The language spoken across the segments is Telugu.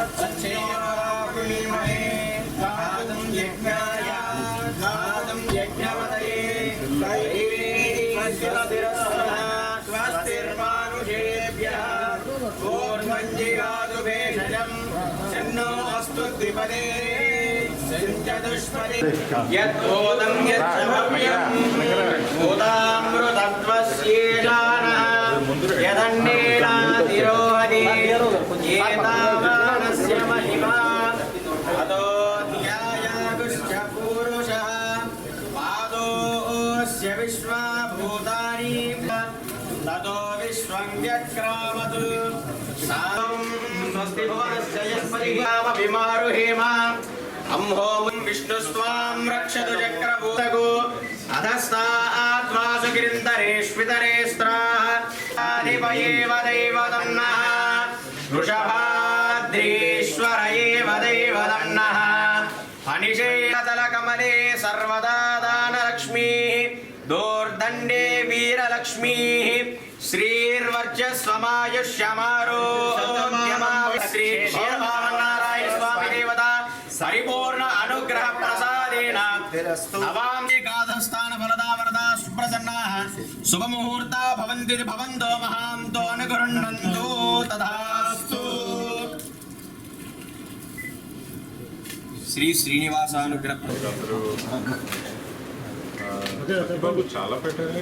ॐ तत्सच्चैवाकुलीमहे गातुं यज्ञाय गातुं यज्ञवदये स्वस्तिर्मानुषेभ्यः पूर्वञ्जिगातु भेषजम् सन्नो अस्तु द्विपदे सञ्चतुष्पदे यद्बोधं यच्छमव्यम् भूतामृतत्वस्येषानः यदन्नेनातिरोहति విశ్వా భూతాని తతో విశ్వం వ్యక్రామతు సారం స్వస్తి భువనస్య యస్పతిగామ విమారుహేమ అంహోం విష్ణు స్వాం రక్షతు చక్రభూతకు అధస్థా ఆత్మాసు గిరిందరేష్వితరేస్త్రాధిపయేవ దైవదన్నః వృషభా లక్ష్మీ శ్రీర్వర్చస్వమాయుష్యమారోగ్యమాశ్రీక్షేమారాయ స్వామి దేవత పరిపూర్ణ అనుగ్రహ ప్రసాదేన నవామి గాధస్థాన ఫలదా వరదా సుప్రసన్నాః శుభముహూర్తా భవంతి భవంతో మహాంతో అనుగృహ్ణంతో తథాస్తు శ్రీ శ్రీనివాస అనుగ్రహ చాలా పెట్టాలి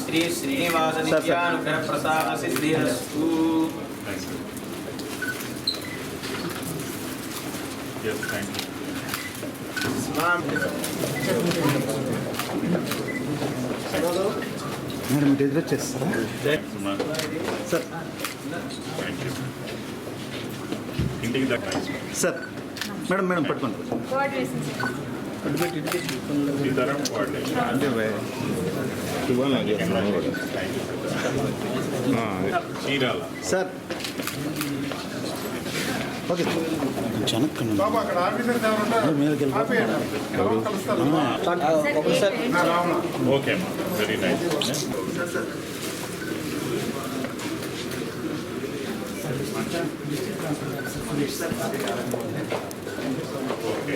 శ్రీ శ్రీనివాస నిత్యానుగ్రహ ప్రసాద సిద్ధిరస్తు Thank you. Yes, thank you. Madam ఇటు ఎదురు వచ్చేస్తారా సుమా. Sir Thank you. ఇంటికి దగ్గర సార్ మేడం మేడం పట్టుకోండి. అంటే సార్. ఓకే. జనక్కను మీదకి ఓకే అమ్మా. Very nice house in-charge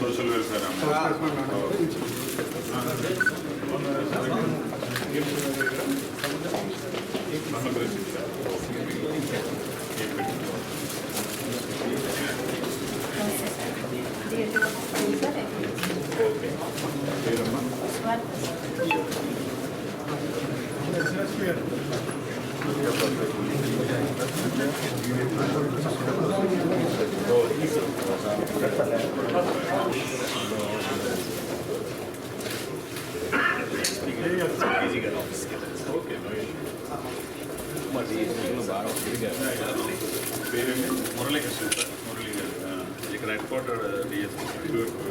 social welfare okay no పేరేంటి మురళీకృష్ణ సార్ మురళీ గారు ఆ, ఇక్కడ head quarter DSP okay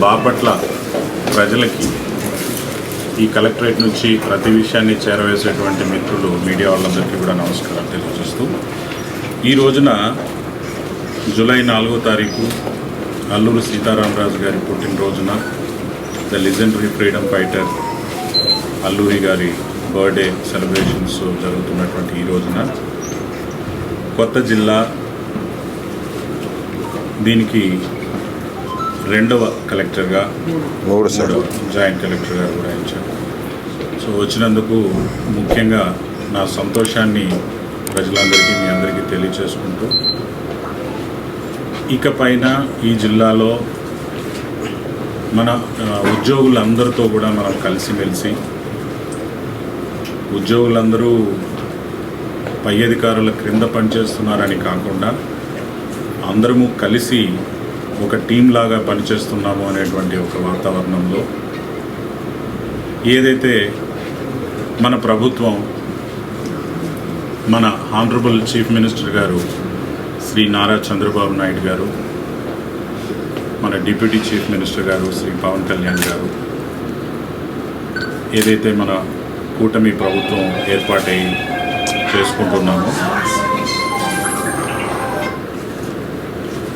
Bapatla ప్రజలకి ఈ కలెక్టరేట్ నుంచి ప్రతి విషయాన్ని చేరవేసేటువంటి మిత్రులు మీడియా వాళ్ళందరికీ కూడా నమస్కారం తెలియజేస్తూ ఈ రోజున జూలై నాలుగో తారీఖు అల్లూరు సీతారామరాజు గారి పుట్టినరోజున the legendary freedom fighter Alluri గారి బర్త్డే సెలబ్రేషన్స్ జరుగుతున్నటువంటి ఈ రోజున కొత్త జిల్లా దీనికి రెండవ కలెక్టర్గా మూడవ జాయింట్ కలెక్టర్గా కూడా ఇచ్చారు సో వచ్చినందుకు ముఖ్యంగా నా సంతోషాన్ని ప్రజలందరికీ మీ అందరికీ తెలియచేసుకుంటూ ఇకపైన ఈ జిల్లాలో మన ఉద్యోగులందరితో కూడా మనం కలిసిమెలిసి ఉద్యోగులందరూ పై అధికారుల క్రింద పనిచేస్తున్నారని కాకుండా అందరము కలిసి ఒక టీంలాగా పనిచేస్తున్నాము అనేటువంటి ఒక వాతావరణంలో ఏదైతే మన ప్రభుత్వం మన ఆనరబుల్ చీఫ్ మినిస్టర్ గారు శ్రీ నారా చంద్రబాబు నాయుడు గారు మన డిప్యూటీ చీఫ్ మినిస్టర్ గారు శ్రీ పవన్ కళ్యాణ్ గారు ఏదైతే మన కూటమి ప్రభుత్వం ఏర్పాటై చేసుకుంటున్నామో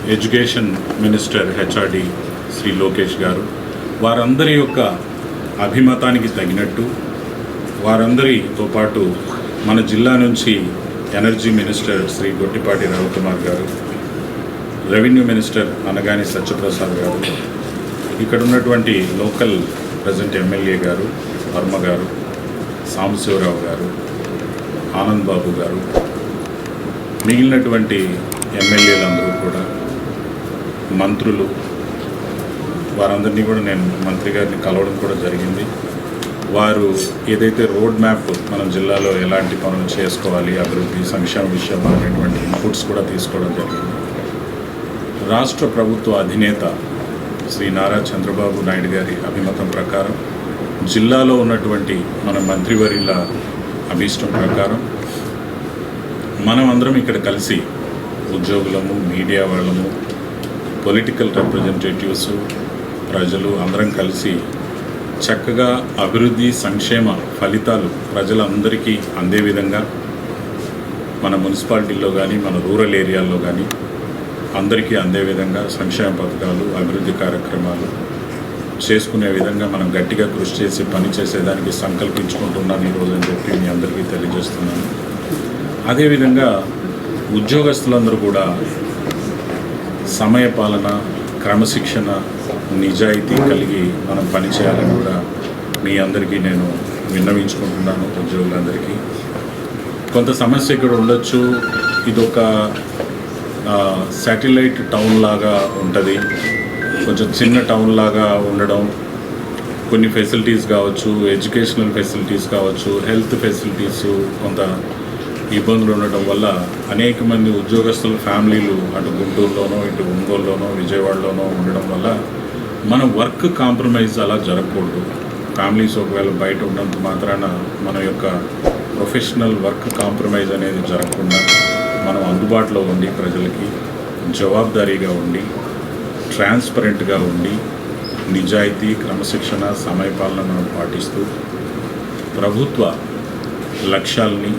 education minister HRD Shri Lokesh garu వారందరి యొక్క అభిమతానికి తగినట్టు వారందరితో పాటు మన జిల్లా నుంచి energy minister Shri Gottipati Ravikumar garu revenue minister Anagani Satyaprasad గారు ఇక్కడ ఉన్నటువంటి లోకల్ ప్రజెంట్ ఎమ్మెల్యే గారు వర్మ గారు సాంబశివరావు గారు ఆనంద్ బాబు గారు మిగిలినటువంటి ఎమ్మెల్యేలందరూ కూడా మంత్రులు వారందరినీ కూడా నేను మంత్రి గారిని కలవడం కూడా జరిగింది. వారు ఏదైతే రోడ్ మ్యాప్ మనం జిల్లాలో ఎలాంటి పనులు చేసుకోవాలి అభివృద్ధి సంక్షేమ విషయం అనేటువంటి ఇన్పుట్స్ కూడా తీసుకోవడం జరిగింది. రాష్ట్ర ప్రభుత్వ అధినేత శ్రీ నారా చంద్రబాబు నాయుడు గారి అభిమతం ప్రకారం జిల్లాలో ఉన్నటువంటి మన మంత్రివర్యుల అభీష్టం ప్రకారం మనం అందరం ఇక్కడ కలిసి ఉద్యోగులము మీడియా వాళ్ళము పొలిటికల్ రిప్రజెంటేటివ్స్ ప్రజలు అందరం కలిసి చక్కగా అభివృద్ధి సంక్షేమ ఫలితాలు ప్రజలందరికీ అందే విధంగా మన మున్సిపాలిటీల్లో కానీ మన రూరల్ ఏరియాల్లో కానీ అందరికీ అందే విధంగా సంక్షేమ పథకాలు అభివృద్ధి కార్యక్రమాలు చేసుకునే విధంగా మనం గట్టిగా కృషి చేసి పని చేసేదానికి సంకల్పించుకుంటున్నాను ఈరోజు అని చెప్పి మీ అందరికీ తెలియజేస్తున్నాను. అదేవిధంగా ఉద్యోగస్తులందరూ కూడా సమయపాలన క్రమశిక్షణ నిజాయితీ కలిగి మనం పనిచేయాలని కూడా మీ అందరికీ నేను విన్నవించుకుంటున్నాను ఉద్యోగులందరికీ. కొంత సమస్య ఇక్కడ ఉండొచ్చు. ఇదొక శాటిలైట్ టౌన్ లాగా ఉంటుంది. కొంచెం చిన్న టౌన్ లాగా ఉండడం కొన్ని ఫెసిలిటీస్ కావచ్చు ఎడ్యుకేషనల్ ఫెసిలిటీస్ కావచ్చు హెల్త్ ఫెసిలిటీస్ కొంత ఇబ్బందులు ఉండటం వల్ల అనేక మంది ఉద్యోగస్తుల ఫ్యామిలీలు అటు గుంటూరులోనో ఇటు ఒంగోలులోనో విజయవాడలోనో ఉండడం వల్ల మన వర్క్ కాంప్రమైజ్ అలా జరగకూడదు. ఫ్యామిలీస్ ఒకవేళ బయట ఉన్నంత మాత్రాన మన యొక్క ప్రొఫెషనల్ వర్క్ కాంప్రమైజ్ అనేది జరగకుండా మనం అందుబాటులో ఉండి ప్రజలకి జవాబారీగా ఉండి ట్రాన్స్పరెంట్గా ఉండి నిజాయితీ క్రమశిక్షణ సమయపాలన మనం పాటిస్తూ ప్రభుత్వ లక్ష్యాల్ని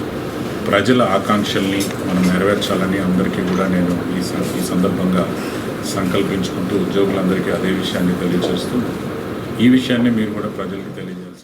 ప్రజల ఆకాంక్షల్ని మనం నెరవేర్చాలని అందరికీ కూడా నేను ఈ ఈ సందర్భంగా సంకల్పించుకుంటూ ఉద్యోగులందరికీ అదే విషయాన్ని తెలియజేస్తూ ఈ విషయాన్ని మీరు కూడా ప్రజలకు తెలియజేస్తారు